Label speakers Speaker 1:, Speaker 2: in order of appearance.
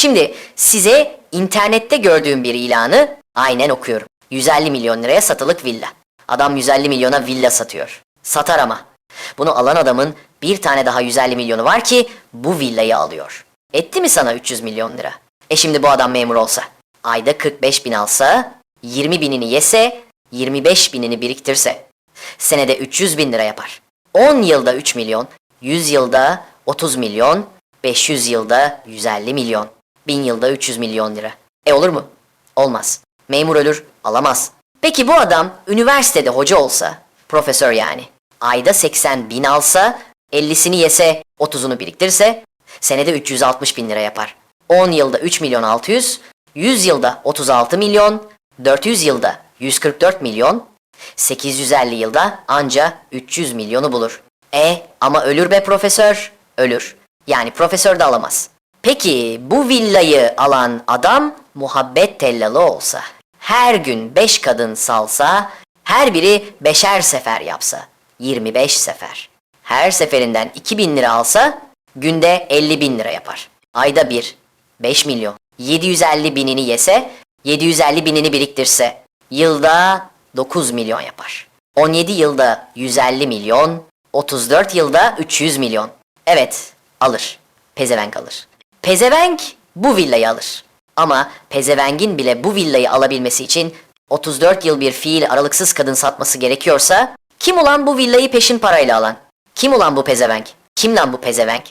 Speaker 1: Şimdi size internette gördüğüm bir ilanı aynen okuyorum. 150 milyon liraya satılık villa. Adam 150 milyona villa satıyor. Satar ama. Bunu alan adamın bir tane daha 150 milyonu var ki bu villayı alıyor. Etti mi sana 300 milyon lira? E şimdi bu adam memur olsa, ayda 45 bin alsa, 20 binini yese, 25 binini biriktirse, senede 300 bin lira yapar. 10 yılda 3 milyon, 100 yılda 30 milyon, 500 yılda 150 milyon, 1000 yılda 300 milyon lira. E olur mu? Olmaz. Memur ölür, alamaz. Peki bu adam üniversitede hoca olsa, profesör yani, ayda 80 bin alsa, 50'sini yese, 30'unu biriktirse, senede 360 bin lira yapar. 10 yılda 3 milyon 600, 100 yılda 36 milyon, 400 yılda 144 milyon, 850 yılda anca 300 milyonu bulur. E ama ölür be profesör, ölür. Yani profesör de alamaz. Peki bu villayı alan adam muhabbet tellalı olsa, her gün 5 kadın salsa, her biri beşer sefer yapsa, 25 sefer. Her seferinden 2000 lira alsa, günde 50 bin lira yapar. Ayda bir, 5 milyon. 750 binini yese, 750 binini biriktirse, yılda 9 milyon yapar. 17 yılda 150 milyon, 34 yılda 300 milyon. Evet, alır. Pezevenk alır. Pezevenk bu villayı alır. Ama pezevengin bile bu villayı alabilmesi için 34 yıl bir fiil aralıksız kadın satması gerekiyorsa kim ulan bu villayı peşin parayla alan? Kim ulan bu pezevenk? Kim lan bu pezevenk?